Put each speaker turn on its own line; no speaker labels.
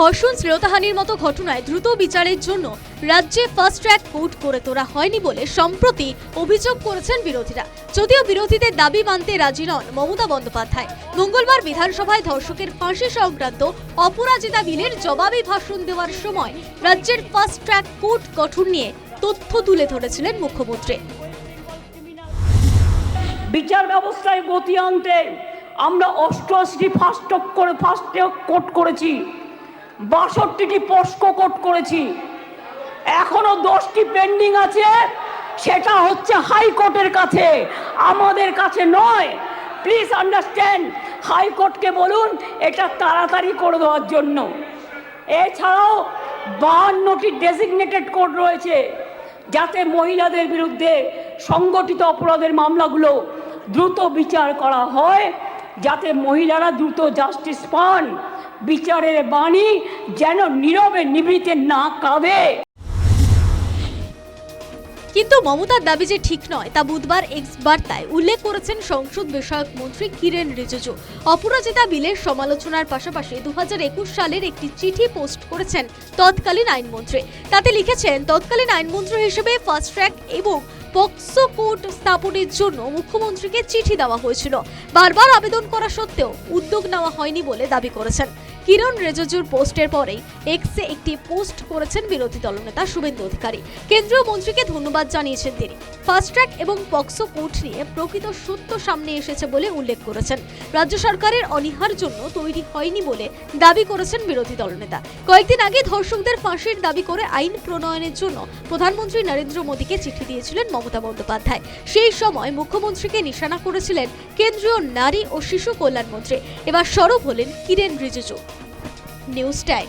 ধর্ষণ শ্লীলতাহানির মতো ঘটনায় দ্রুত বিচারের জন্য রাজ্যে ফাস্ট ট্র্যাক কোর্ট করে তোলা হয়নি বলে সম্প্রতি অভিযোগ করেছেন বিরোধীরা। যদিও বিরোধীদের দাবি মানতে রাজি নন মমতা বন্দ্যোপাধ্যায়। মঙ্গলবার বিধানসভায় ধর্ষকের ফাঁসি সংক্রান্ত অপরাজিতা বিলের জবাবি ভাষণ দেওয়ার সময় রাজ্যের ফাস্ট ট্র্যাক কোর্ট গঠন নিয়ে তথ্য তুলে ধরেছিলেন মুখ্যমন্ত্রী।
বিচার ব্যবস্থায় গতি আনতে আমরা অষ্টআশিটি ফাস্ট করে ফাস্ট কোট করেছি। বাষট্টিটি পোস্কো কোট করেছি। এখনও দশটি পেন্ডিং আছে, সেটা হচ্ছে হাইকোর্টের কাছে, আমাদের কাছে নয়। প্লিজ আন্ডারস্ট্যান্ড হাইকোর্টকে বলুন, এটা তাড়াতাড়ি করে দেওয়ার জন্য। এছাড়াও বাহান্নটি ডেজিগনেটেড কোর্ট রয়েছে, যাতে মহিলাদের বিরুদ্ধে সংগঠিত অপরাধের মামলাগুলো দ্রুত বিচার করা হয়, যাতে মহিলারা দ্রুত জাস্টিস পান। বিচারের বাণী যেন নীরবে নিবৃতে না কাঁদে।
কিন্তু মমতার দাবি যে ঠিক নয়, তা বুধবার এক্স বার্তায় উল্লেখ করেছেন সংসদ বিষয়ক মন্ত্রী কিরেন রিজিজু। অপরাজিতা বিলের সমালোচনার পাশাপাশি দু হাজার একুশ সালের একটি চিঠি পোস্ট করেছেন তৎকালীন আইনমন্ত্রী। তাতে লিখেছেন, তৎকালীন আইনমন্ত্রী হিসেবে ফাস্ট ট্র্যাক এবং পক্সো কোর্ট স্থাপনের জন্য মুখ্যমন্ত্রীকে চিঠি দেওয়া হয়েছিল। বারবার আবেদন করা সত্ত্বেও উদ্যোগ নেওয়া হয়নি বলে দাবি করেছেন। কিরণ রিজিজুর পোস্টের পরেই এক্সে একটি পোস্ট করেছেন বিরোধী দলনেতা শুভেন্দু অধিকারী। কেন্দ্রীয় মন্ত্রীকে ধন্যবাদ জানিয়েছেন তিনি। ফাস্ট ট্র্যাক এবং পক্সো কোর্ট নিয়ে প্রকৃত সত্য সামনে এসেছে বলে উল্লেখ করেছেন। রাজ্য সরকারের অনীহার জন্য তৈরি হয়নি বলে দাবি করেছেন বিরোধী দলনেতা। কয়েকদিন আগে ধর্ষকদের ফাঁসির দাবি করে আইন প্রণয়নের জন্য প্রধানমন্ত্রী নরেন্দ্র মোদীকে চিঠি দিয়েছিলেন মমতা বন্দ্যোপাধ্যায়। সেই সময় মুখ্যমন্ত্রীকে নিশানা করেছিলেন কেন্দ্রীয় নারী ও শিশু কল্যাণ মন্ত্রী। এবার সরব হলেন কিরেন রিজিজু। News time.